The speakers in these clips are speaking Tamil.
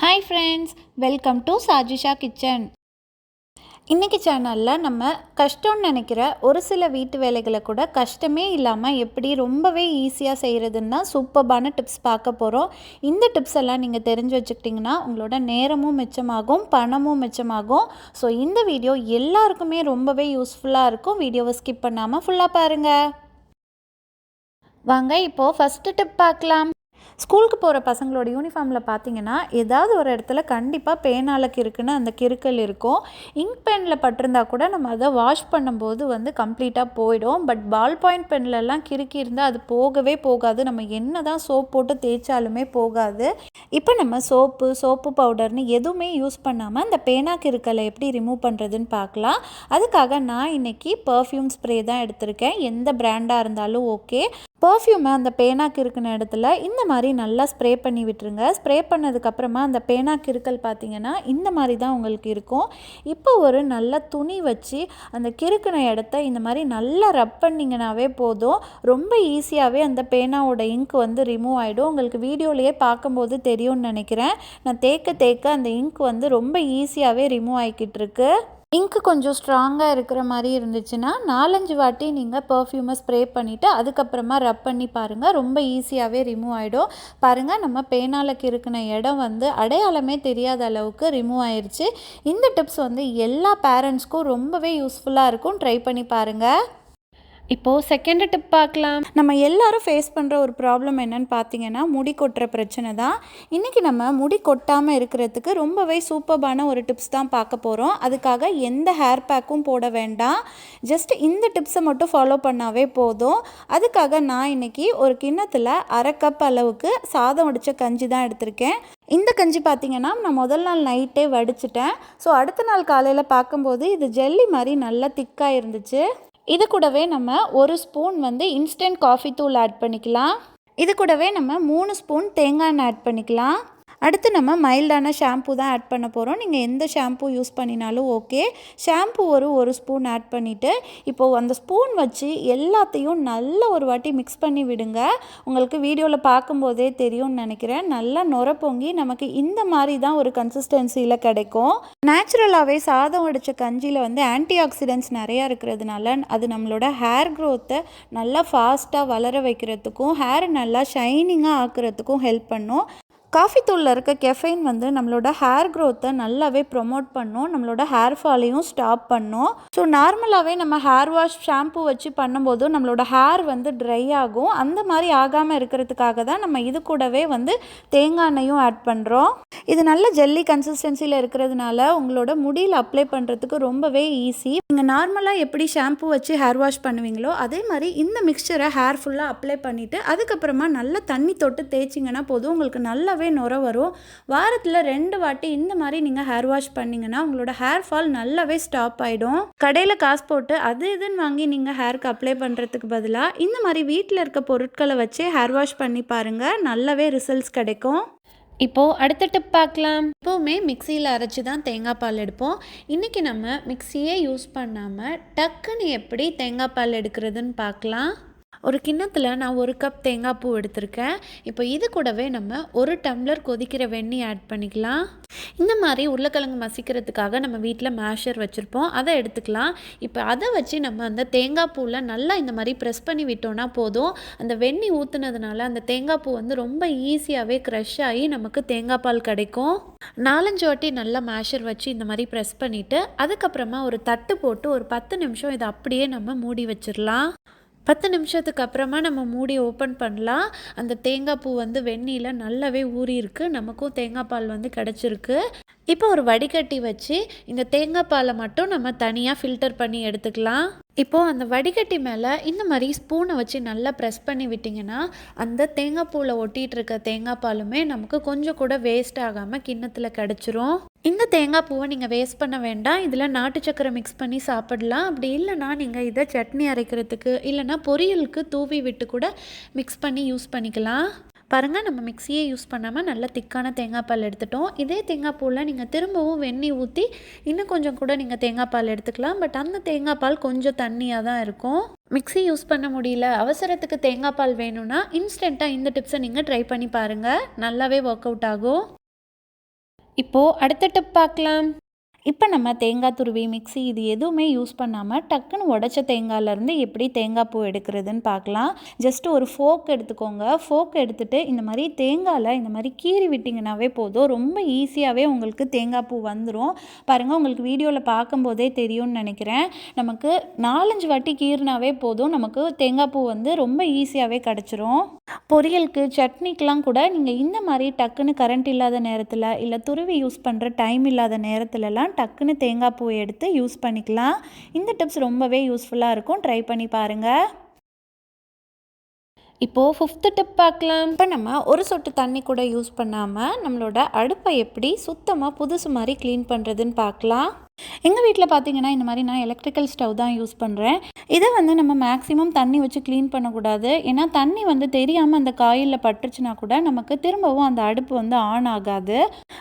Hi friends welcome to Sajisha kitchen இன்றைக்கி சேனலில் நம்ம கஷ்டம்னு நினைக்கிற ஒரு சில வீட்டு வேலைகளை கூட கஷ்டமே இல்லாமல் எப்படி ரொம்பவே ஈஸியாக செய்கிறதுன்னு தான் சூப்பர்பான டிப்ஸ் பார்க்க போகிறோம் இந்த டிப்ஸ் எல்லாம் நீங்கள் தெரிஞ்சு வச்சுக்கிட்டிங்கன்னா உங்களோட நேரமும் மிச்சமாகும் பணமும் மிச்சமாகும். ஸோ இந்த வீடியோ எல்லாருக்குமே ரொம்பவே யூஸ்ஃபுல்லாக இருக்கும். வீடியோவை ஸ்கிப் பண்ணாமல் ஃபுல்லாக பாருங்கள் வாங்க இப்போது ஃபஸ்ட்டு டிப் பார்க்கலாம். ஸ்கூலுக்கு போகிற பசங்களோட யூனிஃபார்மில் பார்த்தீங்கன்னா ஏதாவது ஒரு இடத்துல கண்டிப்பாக பேனால் கிறுக்குன்னு அந்த கிறுக்கல் இருக்கும். இங்க் பெனில் பட்டிருந்தா கூட நம்ம அதை வாஷ் பண்ணும்போது வந்து கம்ப்ளீட்டாக போயிடும். பட் பால் பாயிண்ட் பென்லெல்லாம் கிறுக்கி இருந்தால் அது போகவே போகாது. நம்ம என்ன தான் சோப் போட்டு தேய்ச்சாலுமே போகாது. இப்போ நம்ம சோப்பு சோப்பு பவுடர்னு எதுவுமே யூஸ் பண்ணாமல் அந்த பேனா கிருக்கலை எப்படி ரிமூவ் பண்ணுறதுன்னு பார்க்கலாம் அதுக்காக நான் இன்றைக்கி பர்ஃப்யூம் ஸ்ப்ரே தான் எடுத்திருக்கேன். எந்த பிராண்டாக இருந்தாலும் ஓகே பர்ஃப்யூமை அந்த பேனாக்கு இருக்கிற இடத்துல இந்த மாதிரி நல்லா ஸ்ப்ரே பண்ணி விட்டுருங்க. ஸ்ப்ரே பண்ணதுக்கப்புறமா அந்த பேனா கிறுக்கல் பார்த்தீங்கன்னா இந்த மாதிரி தான் உங்களுக்கு இருக்கும். இப்போ ஒரு நல்ல துணி வச்சு அந்த கிறுக்கின இடத்த இந்த மாதிரி நல்லா ரப் பண்ணிங்கனாவே போதும். ரொம்ப ஈஸியாகவே அந்த பேனாவோட இங்க் வந்து ரிமூவ் ஆகிடும் உங்களுக்கு வீடியோலையே பார்க்கும்போது தெரியும்னு நினைக்கிறேன். நான் தேக்க தேக்க அந்த இங்க் வந்து ரொம்ப ஈஸியாகவே ரிமூவ் ஆகிக்கிட்டு இருக்குது இங்க்கு கொஞ்சம் ஸ்ட்ராங்காக இருக்கிற மாதிரி இருந்துச்சுன்னா நாலஞ்சு வாட்டி நீங்கள் பர்ஃப்யூமை ஸ்ப்ரே பண்ணிவிட்டு அதுக்கப்புறமா ரப் பண்ணி பாருங்கள் ரொம்ப ஈஸியாகவே ரிமூவ் ஆகிடும் பாருங்கள் நம்ம பேனாலுக்கு இருக்கிற இடம் வந்து அடையாளமே தெரியாத அளவுக்கு ரிமூவ் ஆயிடுச்சு இந்த டிப்ஸ் வந்து எல்லா பேரண்ட்ஸ்க்கும் ரொம்பவே யூஸ்ஃபுல்லாக இருக்கும். ட்ரை பண்ணி பாருங்கள் இப்போது செகண்ட் டிப் பார்க்கலாம். நம்ம எல்லாரும் ஃபேஸ் பண்ணுற ஒரு ப்ராப்ளம் என்னன்னு பார்த்தீங்கன்னா முடி கொட்டுற பிரச்சனை தான். இன்றைக்கி நம்ம முடி கொட்டாமல் இருக்கிறதுக்கு ரொம்பவே சூப்பர்பான ஒரு டிப்ஸ் தான் பார்க்க போகிறோம் அதுக்காக எந்த ஹேர் பேக்கும் போட வேண்டாம். ஜஸ்ட் இந்த டிப்ஸை மட்டும் ஃபாலோ பண்ணாவே போதும். அதுக்காக நான் இன்றைக்கி ஒரு கிண்ணத்தில் அரை கப் அளவுக்கு சாதம் வடித்த கஞ்சி தான் எடுத்திருக்கேன். இந்த கஞ்சி பார்த்திங்கன்னா நான் முதல் நாள் நைட்டே வடிச்சிட்டேன். ஸோ அடுத்த நாள் காலையில் பார்க்கும்போது இது ஜெல்லி மாதிரி நல்லா திக்காக இருந்துச்சு. இது கூடவே நம்ம ஒரு ஸ்பூன் வந்து இன்ஸ்டன்ட் காஃபி தூள் ஆட் பண்ணிக்கலாம். இது கூடவே நம்ம மூணு ஸ்பூன் தேங்காய் எண்ணெய் ஆட் பண்ணிக்கலாம். அடுத்து நம்ம மைல்டான ஷாம்பு தான் ஆட் பண்ண போகிறோம் நீங்கள் எந்த ஷாம்பு யூஸ் பண்ணினாலும் ஓகே ஷாம்பு ஒரு ஒரு ஸ்பூன் ஆட் பண்ணிவிட்டு இப்போது அந்த ஸ்பூன் வச்சு எல்லாத்தையும் நல்ல ஒரு வாட்டி மிக்ஸ் பண்ணி விடுங்க. உங்களுக்கு வீடியோவில் பார்க்கும்போதே தெரியும்னு நினைக்கிறேன். நல்லா நுர பொங்கி நமக்கு இந்த மாதிரி தான் ஒரு கன்சிஸ்டன்சியில் கிடைக்கும். நேச்சுரலாகவே சாதம் அடித்த கஞ்சியில் வந்து ஆன்டி ஆக்சிடென்ட்ஸ் நிறையா இருக்கிறதுனால அது நம்மளோட ஹேர் க்ரோத்தை நல்லா ஃபாஸ்ட்டாக வளர வைக்கிறதுக்கும் ஹேர் நல்லா ஷைனிங்காக ஆக்கிறதுக்கும் ஹெல்ப் பண்ணும். காஃபி தூளில் இருக்க கெஃபைன் வந்து நம்மளோட ஹேர் க்ரோத்தை நல்லாவே ப்ரொமோட் பண்ணும். நம்மளோட ஹேர் ஃபாலையும் ஸ்டாப் பண்ணும். ஸோ நார்மலாகவே நம்ம ஹேர் வாஷ் ஷாம்பு வச்சு பண்ணும்போது நம்மளோட ஹேர் வந்து ட்ரை ஆகும். அந்த மாதிரி ஆகாமல் இருக்கிறதுக்காக தான் நம்ம இது கூடவே வந்து தேங்காய் எண்ணெயும் ஆட் பண்ணுறோம் இது நல்ல ஜெல்லி கன்சிஸ்டன்சியில் இருக்கிறதுனால உங்களோட முடியில் அப்ளை பண்ணுறதுக்கு ரொம்பவே ஈஸி நீங்கள் நார்மலாக எப்படி ஷாம்பு வச்சு ஹேர் வாஷ் பண்ணுவீங்களோ அதே மாதிரி இந்த மிக்சரை ஹேர் ஃபுல்லாக அப்ளை பண்ணிவிட்டு அதுக்கப்புறமா நல்லா தண்ணி தொட்டு தேய்ச்சிங்கன்னா போதும். உங்களுக்கு நல்லா நல்லாவே நுர வரும். வாரத்தில் ரெண்டு வாட்டி இந்த மாதிரி நீங்கள் ஹேர் வாஷ் பண்ணிங்கன்னா உங்களோட ஹேர் ஃபால் நல்லாவே ஸ்டாப் ஆகிடும் கடையில் காசு போட்டு அது இதுன்னு வாங்கி நீங்கள் ஹேருக்கு அப்ளை பண்ணுறதுக்கு பதிலாக இந்த மாதிரி வீட்டில் இருக்க பொருட்களை வச்சே ஹேர் வாஷ் பண்ணி பாருங்கள் நல்லாவே ரிசல்ட்ஸ் கிடைக்கும். இப்போது அடுத்த டிப் பார்க்கலாம். இப்போவுமே மிக்சியில் அரைச்சி தான் தேங்காய் பால் எடுப்போம். இன்றைக்கி நம்ம மிக்சியே யூஸ் பண்ணாமல் டக்குன்னு எப்படி தேங்காய் பால் எடுக்கிறதுன்னு பார்க்கலாம். ஒரு கிண்ணத்தில் நான் ஒரு கப் தேங்காய் பூ எடுத்திருக்கேன். இப்போ இது கூடவே நம்ம ஒரு டம்ளர் கொதிக்கிற வெந்நீர் ஆட் பண்ணிக்கலாம். இந்த மாதிரி உருளைக்கிழங்கு மசிக்கிறதுக்காக நம்ம வீட்டில் மேஷர் வச்சுருப்போம். அதை எடுத்துக்கலாம். இப்போ அதை வச்சு நம்ம அந்த தேங்காய் பூவில் நல்லா இந்த மாதிரி ப்ரெஸ் பண்ணி விட்டோன்னா போதும். அந்த வெந்நீர் ஊற்றுனதுனால அந்த தேங்காய் பூ வந்து ரொம்ப ஈஸியாகவே க்ரஷ் ஆகி நமக்கு தேங்காய் பால் கிடைக்கும். நாலஞ்சு வாட்டி நல்லா மேஷர் வச்சு இந்த மாதிரி ப்ரெஸ் பண்ணிவிட்டு அதுக்கப்புறமா ஒரு தட்டு போட்டு ஒரு பத்து நிமிஷம் இதை அப்படியே நம்ம மூடி வச்சிடலாம். பத்து நிமிஷத்துக்கு அப்புறமா நம்ம மூடி ஓப்பன் பண்ணலாம். அந்த தேங்காய் பூ வந்து வெந்நியில் நல்லாவே ஊறியிருக்கு. நமக்கும் தேங்காய் பால் வந்து கிடச்சிருக்கு. இப்போ ஒரு வடிகட்டி வச்சு இந்த தேங்காய் பாலை மட்டும் நம்ம தனியாக ஃபில்டர் பண்ணி எடுத்துக்கலாம். இப்போது அந்த வடிகட்டி மேலே இந்த மாதிரி ஸ்பூனை வச்சு நல்லா ப்ரெஸ் பண்ணி விட்டிங்கன்னா அந்த தேங்காய் பூவில் ஒட்டிகிட்டு இருக்க தேங்காய் பாலுமே நமக்கு கொஞ்சம் கூட வேஸ்ட் ஆகாமல் கிண்ணத்தில் கிடச்சிரும். இந்த தேங்காய் பூவை நீங்கள் வேஸ்ட் பண்ண வேண்டாம். இதில் நாட்டு சக்கரை மிக்ஸ் பண்ணி சாப்பிடலாம். அப்படி இல்லைனா நீங்கள் இதை சட்னி அரைக்கிறதுக்கு இல்லைனா பொரியலுக்கு தூவி விட்டு கூட மிக்ஸ் பண்ணி யூஸ் பண்ணிக்கலாம். பாருங்கள் நம்ம மிக்சியை யூஸ் பண்ணாமல் நல்ல திக்கான தேங்காய் பால் எடுத்துட்டோம். இதே தேங்காய் பூவில் நீங்கள் திரும்பவும் வெந்நீர் ஊற்றி இன்னும் கொஞ்சம் கூட நீங்கள் தேங்காய் பால் எடுத்துக்கலாம். பட் அந்த தேங்காய் பால் கொஞ்சம் தண்ணியாக தான் இருக்கும். மிக்சி யூஸ் பண்ண முடியல. அவசரத்துக்கு தேங்காய் பால் வேணும்னா இன்ஸ்டண்ட்டாக இந்த டிப்ஸை நீங்கள் ட்ரை பண்ணி பாருங்கள் நல்லாவே ஒர்க் அவுட் ஆகும். இப்போது அடுத்த டிப் பார்க்கலாம். இப்போ நம்ம தேங்காய் துருவி மிக்ஸி இது எதுவுமே யூஸ் பண்ணாமல் டக்குன்னு உடச்ச தேங்காயிலேருந்து எப்படி தேங்காய் பூ எடுக்கிறதுன்னு பார்க்கலாம். ஜஸ்ட் ஒரு ஃபோக் எடுத்துக்கோங்க. ஃபோக் எடுத்துகிட்டு இந்த மாதிரி தேங்காயில் இந்த மாதிரி கீறி விட்டிங்கனாவே போதும். ரொம்ப ஈஸியாகவே உங்களுக்கு தேங்காய் பூ வந்துடும் பாருங்கள் உங்களுக்கு வீடியோவில் பார்க்கும்போதே தெரியும்னு நினைக்கிறேன். நமக்கு நாலஞ்சு வாட்டி கீறினாவே போதும். நமக்கு தேங்காய் பூ வந்து ரொம்ப ஈஸியாகவே கிடச்சிரும். பொரியலுக்கு சட்னிக்கெலாம் கூட நீங்கள் இந்த மாதிரி டக்குன்னு கரண்ட் இல்லாத நேரத்தில் இல்லை துருவி யூஸ் பண்ணுற டைம் இல்லாத நேரத்துலலாம் டக்குன்னு தேங்காய் பூ எடுத்து யூஸ் பண்ணிக்கலாம். இந்த டிப்ஸ் ரொம்பவே யூஸ்ஃபுல்லாக இருக்கும். ட்ரை பண்ணி பாருங்கள் இப்போது ஃபிஃப்த்து டிப் பார்க்கலாம். இப்போ நம்ம ஒரு சொட்டு தண்ணி கூட யூஸ் பண்ணாமல் நம்மளோட அடுப்பை எப்படி சுத்தமாக புதுசு மாதிரி க்ளீன் பண்ணுறதுன்னு பார்க்கலாம். எங்கள் வீட்டில் பார்த்தீங்கன்னா இந்த மாதிரி நான் எலக்ட்ரிக்கல் ஸ்டவ் தான் யூஸ் பண்ணுறேன் இதை வந்து நம்ம மேக்ஸிமம் தண்ணி வச்சு க்ளீன் பண்ணக்கூடாது. ஏன்னா தண்ணி வந்து தெரியாமல் அந்த காயிலில் பட்டுருச்சுன்னா கூட நமக்கு திரும்பவும் அந்த அடுப்பு வந்து ஆன் ஆகாது.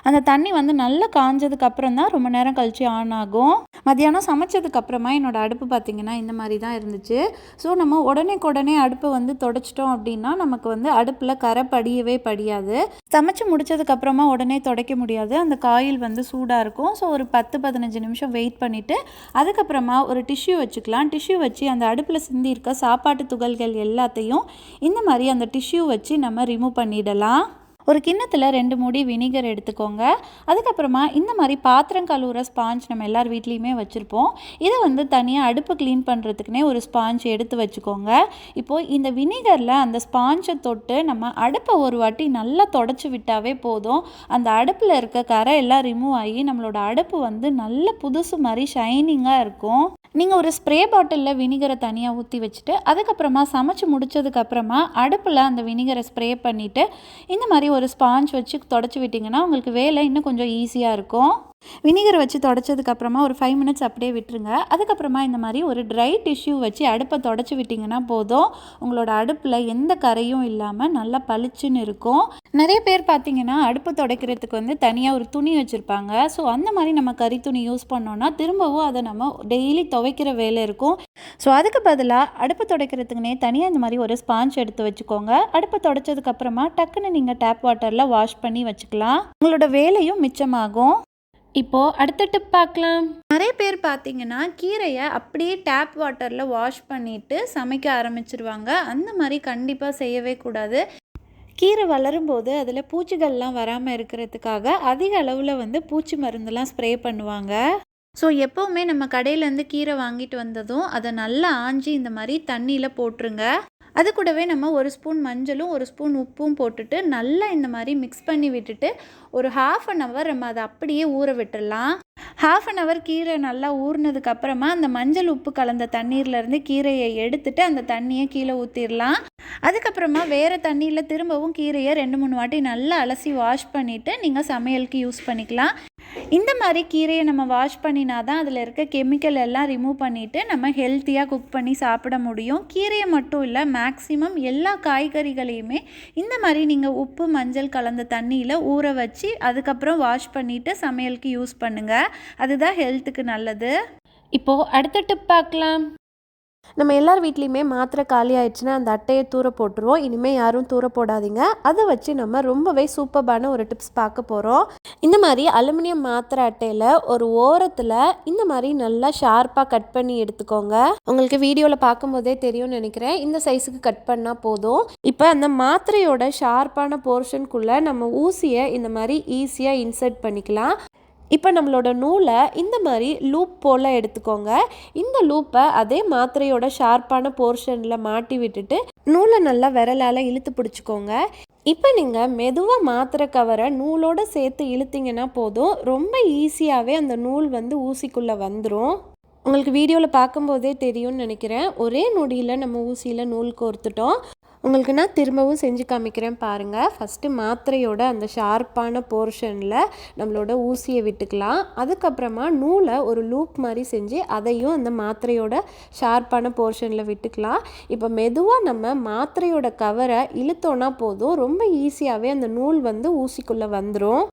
அந்த தண்ணி வந்து நல்லா காஞ்சதுக்கு அப்புறம் தான் ரொம்ப நேரம் கழித்து ஆன் ஆகும். மத்தியானம் சமைச்சதுக்கு அப்புறமா அடுப்பு பார்த்திங்கன்னா இந்த மாதிரி தான் இருந்துச்சு. ஸோ நம்ம உடனே அடுப்பை வந்து தொடச்சிட்டோம் அப்படின்னா நமக்கு வந்து அடுப்பில் கரை படியவே படியாது. சமைச்சு முடிச்சதுக்கு அப்புறமா உடனே துடைக்க முடியாது. அந்த காயில் வந்து சூடாக இருக்கும். ஸோ ஒரு பத்து பதினஞ்சு நிமிஷம் வெயிட் பண்ணிவிட்டு அதுக்கப்புறமா ஒரு டிஷ்யூ வச்சுக்கலாம். டிஷ்யூ வச்சு அந்த அடுப்பில் சிந்தி இருக்க சாப்பாட்டு துகள்கள் எல்லாத்தையும் இந்த மாதிரி அந்த டிஷ்யூ வச்சு நம்ம ரிமூவ் பண்ணிடலாம். ஒரு கிண்ணத்தில் ரெண்டு மூடி வினிகர் எடுத்துக்கோங்க. அதுக்கப்புறமா இந்த மாதிரி பாத்திரம் கழுவுற ஸ்பாஞ்ச் நம்ம எல்லார் வீட்லேயுமே வச்சுருப்போம். இதை வந்து தனியாக அடுப்பு க்ளீன் பண்ணுறதுக்குனே ஒரு ஸ்பாஞ்ச் எடுத்து வச்சுக்கோங்க. இப்போது இந்த வினிகரில் அந்த ஸ்பாஞ்சை தொட்டு நம்ம அடுப்பை ஒரு வாட்டி நல்லா தொடச்சி விட்டாவே போதும். அந்த அடுப்பில் இருக்க கரை எல்லாம் ரிமூவ் ஆகி நம்மளோட அடுப்பு வந்து நல்ல புதுசு மாதிரி ஷைனிங்காக இருக்கும். நீங்கள் ஒரு ஸ்ப்ரே பாட்டிலில் வினிகரை தனியாக ஊற்றி வச்சுட்டு அதுக்கப்புறமா சமைச்சு முடிச்சதுக்கப்புறமா அடுப்பில் அந்த வினிகரை ஸ்ப்ரே பண்ணிவிட்டு இந்த மாதிரி ஒரு ஸ்பாஞ்ச் வச்சு தொடச்சி விட்டிங்கன்னா உங்களுக்கு வேலை இன்னும் கொஞ்சம் ஈஸியாக இருக்கும். வினிகர் வச்சு தொடச்சதுக்கப்புறமா ஒரு ஃபைவ் மினிட்ஸ் அப்படியே விட்டுருங்க. அதுக்கப்புறமா இந்த மாதிரி ஒரு ட்ரை டிஷ்யூ வச்சு அடுப்பை தொடச்சி விட்டிங்கன்னா போதும். உங்களோட அடுப்பில் எந்த கரையும் இல்லாமல் நல்லா பளிச்சுன்னு இருக்கும். நிறைய பேர் பார்த்தீங்கன்னா அடுப்பு துடைக்கிறதுக்கு வந்து தனியாக ஒரு துணி வச்சுருப்பாங்க. ஸோ அந்த மாதிரி நம்ம கறி துணி யூஸ் பண்ணோன்னா திரும்பவும் அதை நம்ம டெய்லி துவைக்கிற வேலை இருக்கும். ஸோ அதுக்கு பதிலாக அடுப்பு துடைக்கிறதுக்குனே தனியாக இந்த மாதிரி ஒரு ஸ்பாஞ்ச் எடுத்து வச்சுக்கோங்க. அடுப்பை தொடச்சதுக்கப்புறமா டக்குன்னு நீங்கள் டேப் வாட்டரில் வாஷ் பண்ணி வச்சுக்கலாம். உங்களோட வேலையும் மிச்சமாகும். இப்போது அடுத்த டிப் பார்க்கலாம். நிறைய பேர் பார்த்தீங்கன்னா கீரையை அப்படியே டேப் வாட்டரில் வாஷ் பண்ணிவிட்டு சமைக்க ஆரம்பிச்சிருவாங்க. அந்த மாதிரி கண்டிப்பாக செய்யவே கூடாது. கீரை வளரும்போது அதில் பூச்சிகள்லாம் வராமல் இருக்கிறதுக்காக அதிக அளவில் வந்து பூச்சி மருந்தெல்லாம் ஸ்ப்ரே பண்ணுவாங்க. ஸோ எப்போவுமே நம்ம கடையிலேருந்து கீரை வாங்கிட்டு வந்ததும் அதை நல்லா ஆஞ்சி இந்த மாதிரி தண்ணியில் போட்டுருங்க. அது கூடவே நம்ம ஒரு ஸ்பூன் மஞ்சளும் ஒரு ஸ்பூன் உப்பும் போட்டுட்டு நல்லா இந்த மாதிரி மிக்ஸ் பண்ணி விட்டுட்டு ஒரு ஹாஃப் அன் ஹவர் நம்ம அதை அப்படியே ஊற விட்டுடலாம் ஹாஃப் அன் ஹவர் கீரை நல்லா ஊறினதுக்கு அப்புறமா அந்த மஞ்சள் உப்பு கலந்த தண்ணீர்லேருந்து கீரையை எடுத்துட்டு அந்த தண்ணியை கீழே ஊற்றிடலாம் அதுக்கப்புறமா வேறு தண்ணியில் திரும்பவும் கீரையை ரெண்டு மூணு வாட்டி நல்லா அலசி வாஷ் பண்ணிவிட்டு நீங்கள் சமையலுக்கு யூஸ் பண்ணிக்கலாம். இந்த மாதிரி கீரையை நம்ம வாஷ் பண்ணினா தான் அதில் இருக்க கெமிக்கல் எல்லாம் ரிமூவ் பண்ணிவிட்டு நம்ம ஹெல்த்தியாக குக் பண்ணி சாப்பிட முடியும். கீரையை மட்டும் இல்லை மேக்ஸிமம் எல்லா காய்கறிகளையுமே இந்த மாதிரி நீங்கள் உப்பு மஞ்சள் கலந்த தண்ணியில் ஊற வச்சு அதுக்கப்புறம் வாஷ் பண்ணிவிட்டு சமையலுக்கு யூஸ் பண்ணுங்கள் அதுதான் ஹெல்த்துக்கு நல்லது. இப்போது அடுத்த டிப் பார்க்கலாம். நம்ம எல்லார் வீட்லேயுமே மாத்திரை காலி ஆயிடுச்சுன்னா அந்த அட்டையை தூர போட்டுருவோம். இனிமேல் யாரும் தூர போடாதீங்க. அதை வச்சு நம்ம ரொம்பவே சூப்பர்பான ஒரு டிப்ஸ் பார்க்க போகிறோம் இந்த மாதிரி அலுமினியம் மாத்திரை அட்டையில் ஒரு ஓரத்தில் இந்த மாதிரி நல்லா ஷார்ப்பாக கட் பண்ணி எடுத்துக்கோங்க. உங்களுக்கு வீடியோவில் பார்க்கும்போதே தெரியும்னு நினைக்கிறேன். இந்த சைஸுக்கு கட் பண்ணால் போதும். இப்போ அந்த மாத்திரையோட ஷார்ப்பான போர்ஷனுக்குள்ளே நம்ம ஊசியை இந்த மாதிரி ஈஸியாக இன்சர்ட் பண்ணிக்கலாம். இப்போ நம்மளோட நூலை இந்த மாதிரி லூப் போல் எடுத்துக்கோங்க. இந்த லூப்பை அதே மாத்திரையோட ஷார்ப்பான போர்ஷனில் மாட்டி விட்டுட்டு நூலை நல்லா விரலால் இழுத்து பிடிச்சிக்கோங்க. இப்போ நீங்கள் மெதுவாக மாத்திரை கவரை நூலோடு சேர்த்து இழுத்தீங்கன்னா போதும். ரொம்ப ஈஸியாகவே அந்த நூல் வந்து ஊசிக்குள்ளே வந்துடும் உங்களுக்கு வீடியோவில் பார்க்கும்போதே தெரியும்னு நினைக்கிறேன். ஒரே நொடியில் நம்ம ஊசியில் நூல் கோர்த்துட்டோம். உங்களுக்கு நான் திரும்பவும் செஞ்சு காமிக்கிறேன் பாருங்கள் ஃபஸ்ட்டு மாத்திரையோட அந்த ஷார்ப்பான போர்ஷனில் நம்மளோட ஊசியை விட்டுக்கலாம். அதுக்கப்புறமா நூலை ஒரு லூப் மாதிரி செஞ்சு அதையும் அந்த மாத்திரையோட ஷார்ப்பான போர்ஷனில் விட்டுக்கலாம். இப்போ மெதுவாக நம்ம மாத்திரையோட கவரை இழுத்தோன்னா போதும். ரொம்ப ஈஸியாகவே அந்த நூல் வந்து ஊசிக்குள்ளே வந்துடும்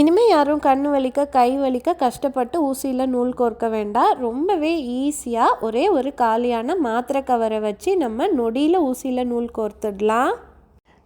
இனிமேல் யாரும் கண் வலிக்க கை வலிக்க கஷ்டப்பட்டு ஊசியில் நூல் கோர்க்க வேண்டாம். ரொம்ப ரொம்பவே ஈஸியாக ஒரே ஒரு காலியான மாத்திரை கவரை வச்சு நம்ம நொடியில் ஊசியில் நூல் கோர்த்துடலாம்.